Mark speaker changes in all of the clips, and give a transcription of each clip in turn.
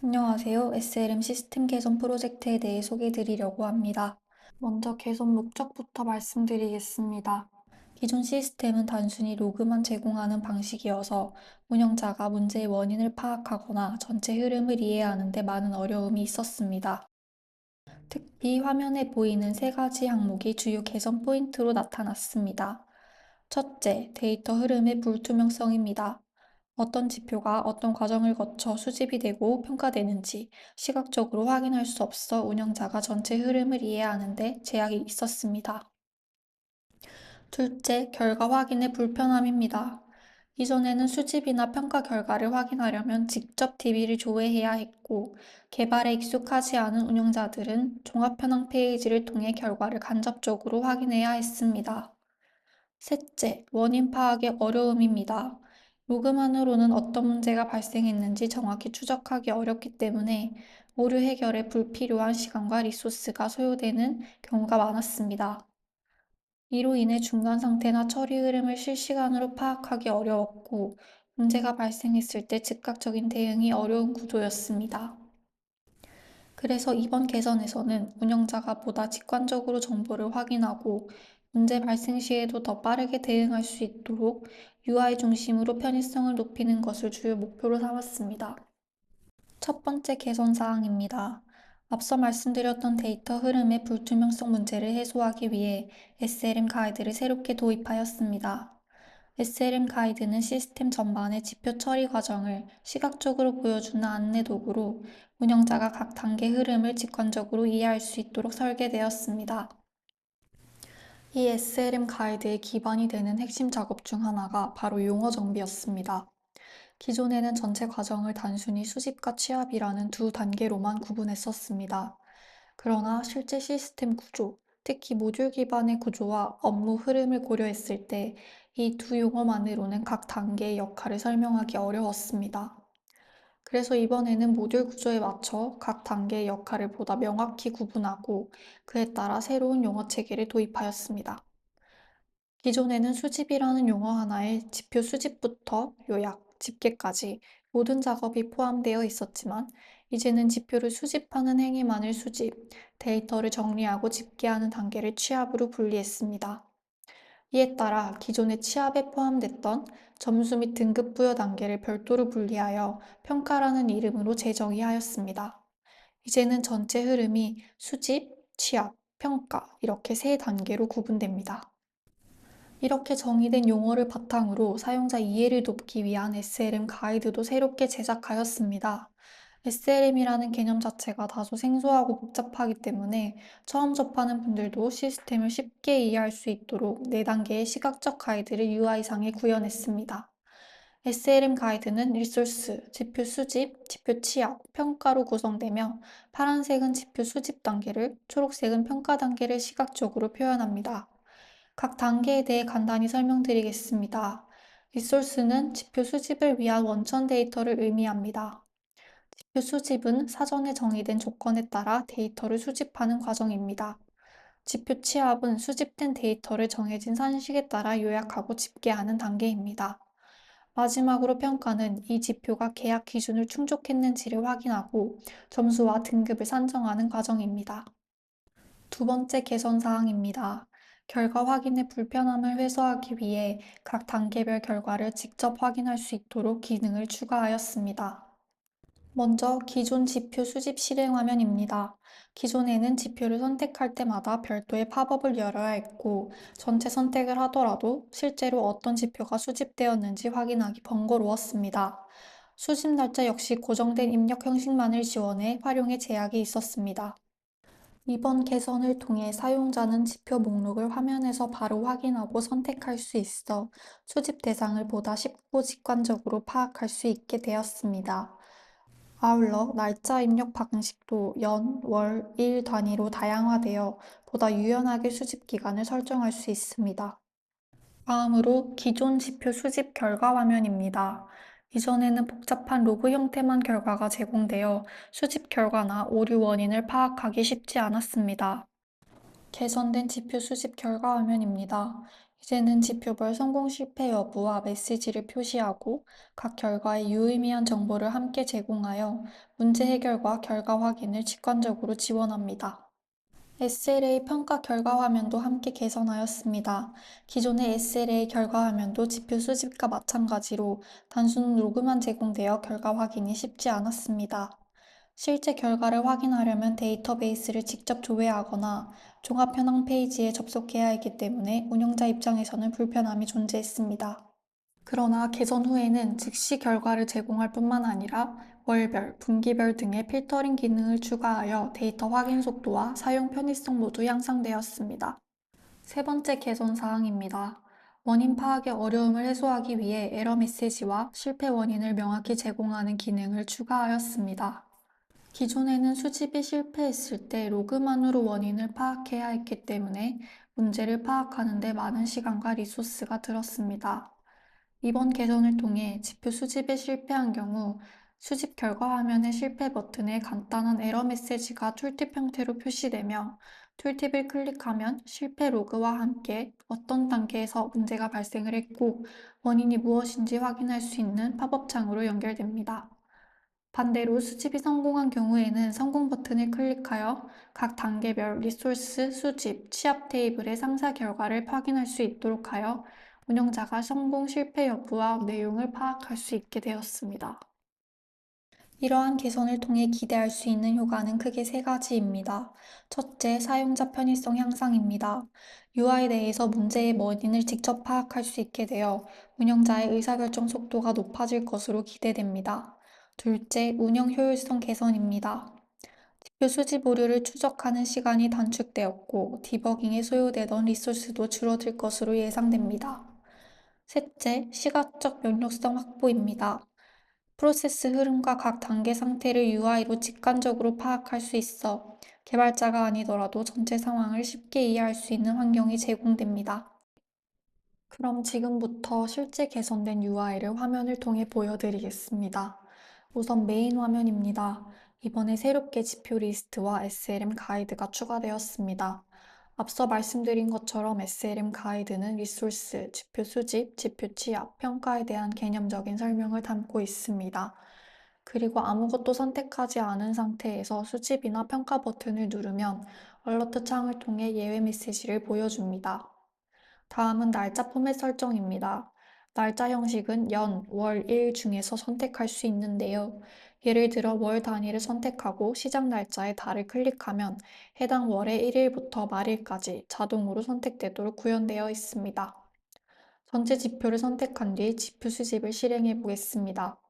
Speaker 1: 안녕하세요. SLM 시스템 개선 프로젝트에 대해 소개해 드리려고 합니다. 먼저 개선 목적부터 말씀드리겠습니다. 기존 시스템은 단순히 로그만 제공하는 방식이어서 운영자가 문제의 원인을 파악하거나 전체 흐름을 이해하는 데 많은 어려움이 있었습니다. 특히 화면에 보이는 세 가지 항목이 주요 개선 포인트로 나타났습니다. 첫째, 데이터 흐름의 불투명성입니다. 어떤 지표가 어떤 과정을 거쳐 수집이 되고 평가되는지 시각적으로 확인할 수 없어 운영자가 전체 흐름을 이해하는데 제약이 있었습니다. 둘째, 결과 확인의 불편함입니다. 이전에는 수집이나 평가 결과를 확인하려면 직접 DB를 조회해야 했고, 개발에 익숙하지 않은 운영자들은 종합 현황 페이지를 통해 결과를 간접적으로 확인해야 했습니다. 셋째, 원인 파악의 어려움입니다. 로그만으로는 어떤 문제가 발생했는지 정확히 추적하기 어렵기 때문에 오류 해결에 불필요한 시간과 리소스가 소요되는 경우가 많았습니다. 이로 인해 중간 상태나 처리 흐름을 실시간으로 파악하기 어려웠고, 문제가 발생했을 때 즉각적인 대응이 어려운 구조였습니다. 그래서 이번 개선에서는 운영자가 보다 직관적으로 정보를 확인하고 문제 발생 시에도 더 빠르게 대응할 수 있도록 UI 중심으로 편의성을 높이는 것을 주요 목표로 삼았습니다. 첫 번째 개선 사항입니다. 앞서 말씀드렸던 데이터 흐름의 불투명성 문제를 해소하기 위해 SLM 가이드를 새롭게 도입하였습니다. SLM 가이드는 시스템 전반의 지표 처리 과정을 시각적으로 보여주는 안내 도구로 운영자가 각 단계 흐름을 직관적으로 이해할 수 있도록 설계되었습니다. 이 SLM 가이드의 기반이 되는 핵심 작업 중 하나가 바로 용어 정비였습니다. 기존에는 전체 과정을 단순히 수집과 취합이라는 두 단계로만 구분했었습니다. 그러나 실제 시스템 구조, 특히 모듈 기반의 구조와 업무 흐름을 고려했을 때 이 두 용어만으로는 각 단계의 역할을 설명하기 어려웠습니다. 그래서 이번에는 모듈 구조에 맞춰 각 단계의 역할을 보다 명확히 구분하고 그에 따라 새로운 용어 체계를 도입하였습니다. 기존에는 수집이라는 용어 하나에 지표 수집부터 요약, 집계까지 모든 작업이 포함되어 있었지만 이제는 지표를 수집하는 행위만을 수집, 데이터를 정리하고 집계하는 단계를 취합으로 분리했습니다. 이에 따라 기존의 취합에 포함됐던 점수 및 등급 부여 단계를 별도로 분리하여 평가라는 이름으로 재정의하였습니다. 이제는 전체 흐름이 수집, 취합, 평가 이렇게 세 단계로 구분됩니다. 이렇게 정의된 용어를 바탕으로 사용자 이해를 돕기 위한 SLM 가이드도 새롭게 제작하였습니다. SLM이라는 개념 자체가 다소 생소하고 복잡하기 때문에 처음 접하는 분들도 시스템을 쉽게 이해할 수 있도록 4단계의 시각적 가이드를 UI상에 구현했습니다. SLM 가이드는 리소스, 지표 수집, 지표 취합, 평가로 구성되며 파란색은 지표 수집 단계를, 초록색은 평가 단계를 시각적으로 표현합니다. 각 단계에 대해 간단히 설명드리겠습니다. 리소스는 지표 수집을 위한 원천 데이터를 의미합니다. 지표 수집은 사전에 정의된 조건에 따라 데이터를 수집하는 과정입니다. 지표 취합은 수집된 데이터를 정해진 산식에 따라 요약하고 집계하는 단계입니다. 마지막으로 평가는 이 지표가 계약 기준을 충족했는지를 확인하고 점수와 등급을 산정하는 과정입니다. 두 번째 개선 사항입니다. 결과 확인의 불편함을 해소하기 위해 각 단계별 결과를 직접 확인할 수 있도록 기능을 추가하였습니다. 먼저 기존 지표 수집 실행 화면입니다. 기존에는 지표를 선택할 때마다 별도의 팝업을 열어야 했고, 전체 선택을 하더라도 실제로 어떤 지표가 수집되었는지 확인하기 번거로웠습니다. 수집 날짜 역시 고정된 입력 형식만을 지원해 활용에 제약이 있었습니다. 이번 개선을 통해 사용자는 지표 목록을 화면에서 바로 확인하고 선택할 수 있어 수집 대상을 보다 쉽고 직관적으로 파악할 수 있게 되었습니다. 아울러 날짜 입력 방식도 연, 월, 일 단위로 다양화되어 보다 유연하게 수집 기간을 설정할 수 있습니다. 다음으로 기존 지표 수집 결과 화면입니다. 이전에는 복잡한 로그 형태만 결과가 제공되어 수집 결과나 오류 원인을 파악하기 쉽지 않았습니다. 개선된 지표 수집 결과 화면입니다. 이제는 지표별 성공 실패 여부와 메시지를 표시하고 각 결과에 유의미한 정보를 함께 제공하여 문제 해결과 결과 확인을 직관적으로 지원합니다. SLA 평가 결과 화면도 함께 개선하였습니다. 기존의 SLA 결과 화면도 지표 수집과 마찬가지로 단순 로그만 제공되어 결과 확인이 쉽지 않았습니다. 실제 결과를 확인하려면 데이터베이스를 직접 조회하거나 종합 현황 페이지에 접속해야 했기 때문에 운영자 입장에서는 불편함이 존재했습니다. 그러나 개선 후에는 즉시 결과를 제공할 뿐만 아니라 월별, 분기별 등의 필터링 기능을 추가하여 데이터 확인 속도와 사용 편의성 모두 향상되었습니다. 세 번째 개선 사항입니다. 원인 파악의 어려움을 해소하기 위해 에러 메시지와 실패 원인을 명확히 제공하는 기능을 추가하였습니다. 기존에는 수집이 실패했을 때 로그만으로 원인을 파악해야 했기 때문에 문제를 파악하는 데 많은 시간과 리소스가 들었습니다. 이번 개선을 통해 지표 수집에 실패한 경우 수집 결과 화면의 실패 버튼에 간단한 에러 메시지가 툴팁 형태로 표시되며 툴팁을 클릭하면 실패 로그와 함께 어떤 단계에서 문제가 발생을 했고 원인이 무엇인지 확인할 수 있는 팝업 창으로 연결됩니다. 반대로 수집이 성공한 경우에는 성공 버튼을 클릭하여 각 단계별 리소스, 수집, 취합 테이블의 상세 결과를 확인할 수 있도록 하여 운영자가 성공 실패 여부와 내용을 파악할 수 있게 되었습니다. 이러한 개선을 통해 기대할 수 있는 효과는 크게 세 가지입니다. 첫째, 사용자 편의성 향상입니다. UI 내에서 문제의 원인을 직접 파악할 수 있게 되어 운영자의 의사결정 속도가 높아질 것으로 기대됩니다. 둘째, 운영 효율성 개선입니다. 지표 수집 오류를 추적하는 시간이 단축되었고, 디버깅에 소요되던 리소스도 줄어들 것으로 예상됩니다. 셋째, 시각적 면역성 확보입니다. 프로세스 흐름과 각 단계 상태를 UI로 직관적으로 파악할 수 있어 개발자가 아니더라도 전체 상황을 쉽게 이해할 수 있는 환경이 제공됩니다. 그럼 지금부터 실제 개선된 UI를 화면을 통해 보여드리겠습니다. 우선 메인 화면입니다. 이번에 새롭게 지표 리스트와 SLM 가이드가 추가되었습니다. 앞서 말씀드린 것처럼 SLM 가이드는 리소스, 지표 수집, 지표 취합, 평가에 대한 개념적인 설명을 담고 있습니다. 그리고 아무것도 선택하지 않은 상태에서 수집이나 평가 버튼을 누르면 얼러트 창을 통해 예외 메시지를 보여줍니다. 다음은 날짜 포맷 설정입니다. 날짜 형식은 연, 월, 일 중에서 선택할 수 있는데요. 예를 들어 월 단위를 선택하고 시작 날짜의 달을 클릭하면 해당 월의 1일부터 말일까지 자동으로 선택되도록 구현되어 있습니다. 전체 지표를 선택한 뒤 지표 수집을 실행해 보겠습니다.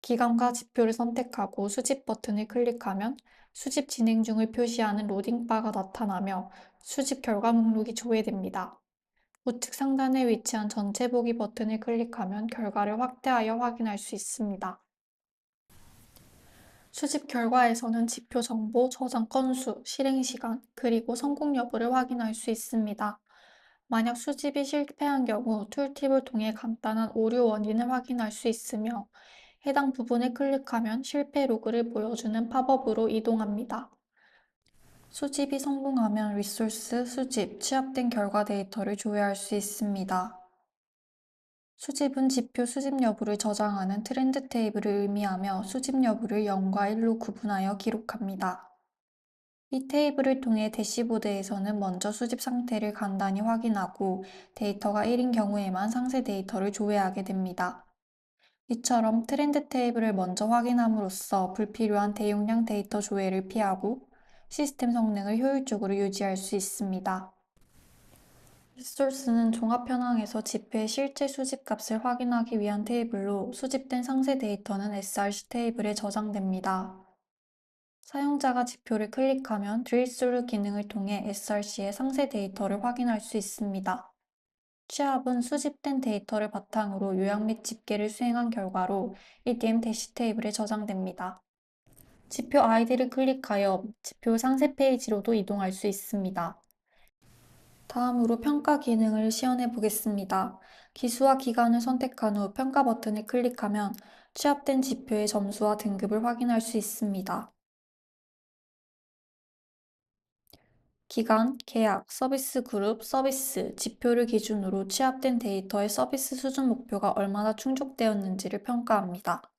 Speaker 1: 기간과 지표를 선택하고 수집 버튼을 클릭하면 수집 진행 중을 표시하는 로딩바가 나타나며 수집 결과 목록이 조회됩니다. 우측 상단에 위치한 전체 보기 버튼을 클릭하면 결과를 확대하여 확인할 수 있습니다. 수집 결과에서는 지표 정보, 저장 건수, 실행 시간, 그리고 성공 여부를 확인할 수 있습니다. 만약 수집이 실패한 경우 툴팁을 통해 간단한 오류 원인을 확인할 수 있으며 해당 부분을 클릭하면 실패 로그를 보여주는 팝업으로 이동합니다. 수집이 성공하면 리소스, 수집, 취합된 결과 데이터를 조회할 수 있습니다. 수집은 지표 수집 여부를 저장하는 트렌드 테이블을 의미하며 수집 여부를 0과 1로 구분하여 기록합니다. 이 테이블을 통해 대시보드에서는 먼저 수집 상태를 간단히 확인하고 데이터가 1인 경우에만 상세 데이터를 조회하게 됩니다. 이처럼 트렌드 테이블을 먼저 확인함으로써 불필요한 대용량 데이터 조회를 피하고 시스템 성능을 효율적으로 유지할 수 있습니다. 리소스는 종합 현황에서 지표의 실제 수집 값을 확인하기 위한 테이블로 수집된 상세 데이터는 SRC 테이블에 저장됩니다. 사용자가 지표를 클릭하면 드릴스루 기능을 통해 SRC의 상세 데이터를 확인할 수 있습니다. 취합은 수집된 데이터를 바탕으로 요약 및 집계를 수행한 결과로 EDM 대시 테이블에 저장됩니다. 지표 아이디를 클릭하여 지표 상세 페이지로도 이동할 수 있습니다. 다음으로 평가 기능을 시연해 보겠습니다. 기수와 기간을 선택한 후 평가 버튼을 클릭하면 취합된 지표의 점수와 등급을 확인할 수 있습니다. 기간, 계약, 서비스 그룹, 서비스, 지표를 기준으로 취합된 데이터의 서비스 수준 목표가 얼마나 충족되었는지를 평가합니다.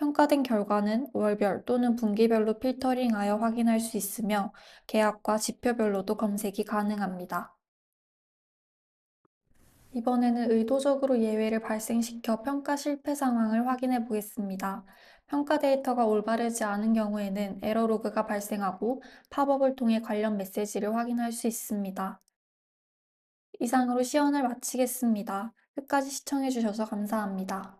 Speaker 1: 평가된 결과는 월별 또는 분기별로 필터링하여 확인할 수 있으며 계약과 지표별로도 검색이 가능합니다. 이번에는 의도적으로 예외를 발생시켜 평가 실패 상황을 확인해 보겠습니다. 평가 데이터가 올바르지 않은 경우에는 에러 로그가 발생하고 팝업을 통해 관련 메시지를 확인할 수 있습니다. 이상으로 시연을 마치겠습니다. 끝까지 시청해 주셔서 감사합니다.